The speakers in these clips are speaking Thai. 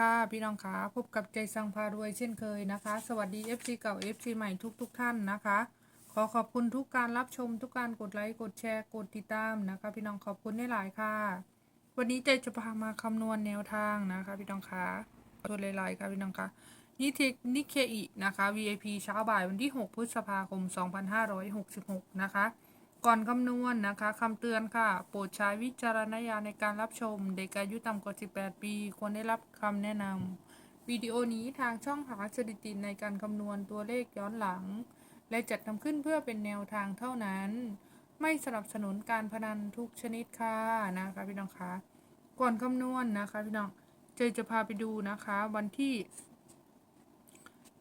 ค่ะพี่น้องคะพบกับใจสังพารวยเช่นเคยนะคะ สวัสดี FC เก่า FC ใหม่ทุกๆทท่านนะคะ ขอขอบคุณทุกการรับชมทุกการกดไลค์กดแชร์กดติดตามนะคะ พี่น้องขอบคุณได้หลายค่ะ วันนี้ใจจะพามาคำนวณแนวทางนะคะ พี่น้องคะตัวหลายๆค่ะพี่น้องคะนิเทคนิเคอินะคะ VIP เช้าบ่ายวันที่ 6 พฤษภาคม 2566 นะคะ ก่อนคำนวณนะคะคำเตือนค่ะ โปรดใช้วิจารณญาณในการรับชม เด็กอายุต่ำกว่า 18 ปี ควรได้รับคำแนะนำวิดีโอนี้ทางช่องหาสถิติในการคำนวณตัวเลขย้อนหลัง และจัดทำขึ้นเพื่อเป็นแนวทางเท่านั้น ไม่สนับสนุนการพนันทุกชนิดค่ะนะคะพี่น้องคะก่อนคำนวณนะคะพี่น้องเจจะพาไปดูนะคะ วันที่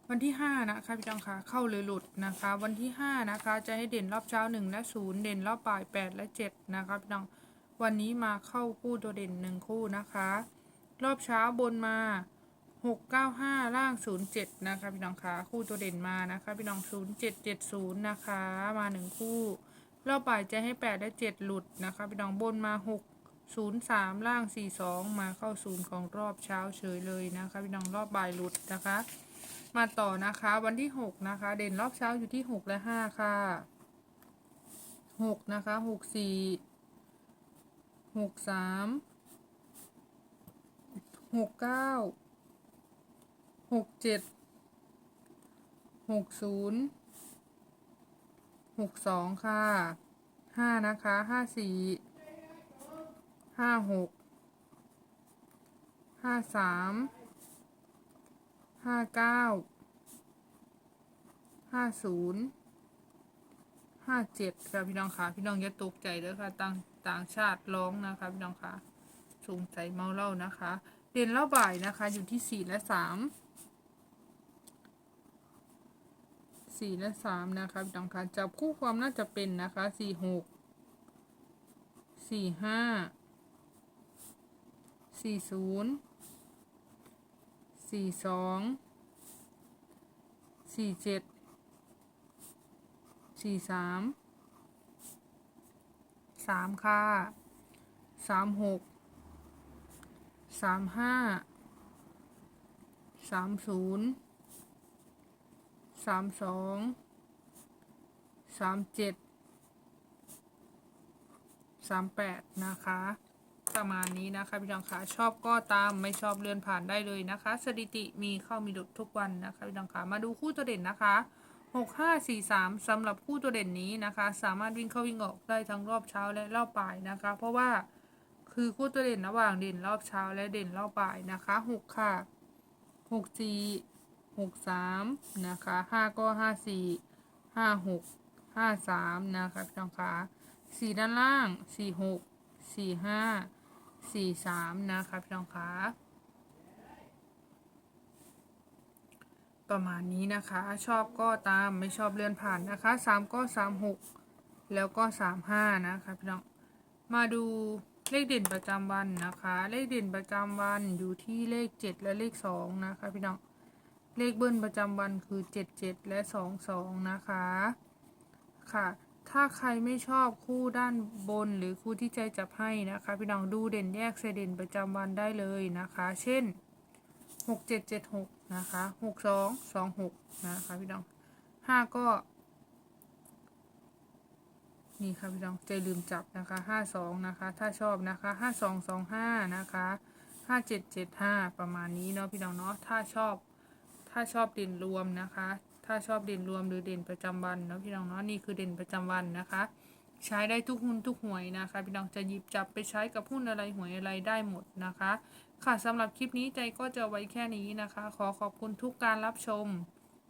วันที่ 5 นะคะพี่น้องคะเข้าเลยหลุดนะคะ วันที่ 5 นะคะ จะให้เด่นรอบเช้า 1 และ 0 เด่นรอบบ่าย 8 และ 7 นะคะพี่น้องวันนี้มาเข้าคู่ตัวเด่น 1 คู่นะคะ รอบเช้าบนมา 695 ล่าง 07 นะคะพี่น้องคะคู่ตัวเด่นมานะคะพี่น้อง 0770 นะคะ มา 1 คู่ รอบบ่ายจะให้ 8 และ 7 หลุดนะคะพี่น้องบนมา 6 03 ล่าง 42 มาเข้าศูนย์ของรอบเช้าเฉยเลยนะคะพี่น้องรอบบ่ายหลุดนะคะ มาต่อนะคะวันที่หกนะคะ เด่นรอบเช้าอยู่ที่หกและห้าค่ะหกนะคะหกสี่หกสามหกเก้าหกเจ็ดหกศูนย์หกสองค่ะห้านะคะห้าสี่ห้าหกห้าสาม ห้าเก้าห้าศูนย์ห้าเจ็ดค่ะพี่น้องค่ะพี่น้องอย่าตกใจเด้อค่ะต่างต่างชาติร้องนะคะพี่น้องค่ะสงสัยเมาเหล้านะคะ เด่นเล่าบ่ายนะคะ อยู่ที่สี่และสามสี่และสามนะคะพี่น้องค่ะจับคู่ความน่าจะเป็นนะคะสี่หกสี่ห้าสี่ศูนย์ สี่สองสี่เจ็ดสี่สามสามค่ะสามหกสามห้าสามศูนย์สามสองสามเจ็ดสามแปดนะคะ ประมาณนี้นะคะพี่น้องคะชอบก็ตามไม่ชอบเลื่อนผ่านได้เลยนะคะ สถิติมีเข้ามีดุดทุกวันนะคะพี่น้องคะมาดูคู่ตัวเด่นนะคะหกห้าสี่สามสำหรับคู่ตัวเด่นนี้นะคะ สามารถวิ่งเข้าวิ่งออกได้ทั้งรอบเช้าและรอบบ่ายนะคะ เพราะว่าคือคู่ตัวเด่นระหว่างเด่นรอบเช้าและเด่นรอบบ่ายนะคะหกค่ะหกสี่หกสามนะคะห้าก็ห้าสี่ห้าหกห้าสามนะคะพี่น้องคะสี่ด้านล่างสี่หก สี่สามนะคะพี่น้องคะประมาณนี้นะคะ ชอบก็ตามไม่ชอบเลื่อนผ่านนะคะสามก็สามหกแล้วก็สามห้านะคะพี่น้องมาดูเลขเด่นประจำวันนะคะ เลขเด่นประจำวันอยู่ที่เลขเจ็ดและเลขสองนะคะพี่น้องเลขเบิ้ลประจำวันคือเจ็ดเจ็ดและสองสองนะคะค่ะ ถ้าใครไม่ชอบคู่ด้านบนหรือคู่ที่ใจจับให้นะคะ พี่น้องดูเด่นแยกใส่เด่นประจำวันได้เลยนะคะ เช่นหกเจ็ดเจ็ดหกนะคะหกสองสองหกนะคะพี่น้องห้าก็ นี่ค่ะพี่น้องใจลืมจับนะคะห้าสองนะคะ ถ้าชอบนะคะห้าสองสองห้านะคะห้าเจ็ดเจ็ดห้าประมาณนี้เนาะพี่น้องเนาะถ้าชอบถ้าชอบเด่นรวมนะคะ ถ้าชอบเด่นรวมหรือเด่นประจำวันนะพี่น้องเนาะนี่คือเด่นประจำวันนะคะ ใช้ได้ทุกหุ้นทุกหวยนะคะ พี่น้องจะหยิบจับไปใช้กับหุ้นอะไรหวยอะไรได้หมดนะคะ ค่ะสำหรับคลิปนี้ใจก็จะไว้แค่นี้นะคะ ขอขอบคุณทุกการรับชม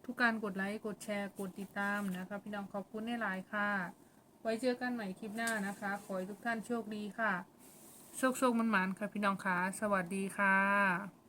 ทุกการกดไลค์กดแชร์กดติดตามนะคะ พี่น้องขอบคุณในหลายค่ะ ไว้เจอกันใหม่คลิปหน้านะคะ ขอให้ทุกท่านโชคดีค่ะโชคโชคมันหมันค่ะพี่น้องคะสวัสดีค่ะ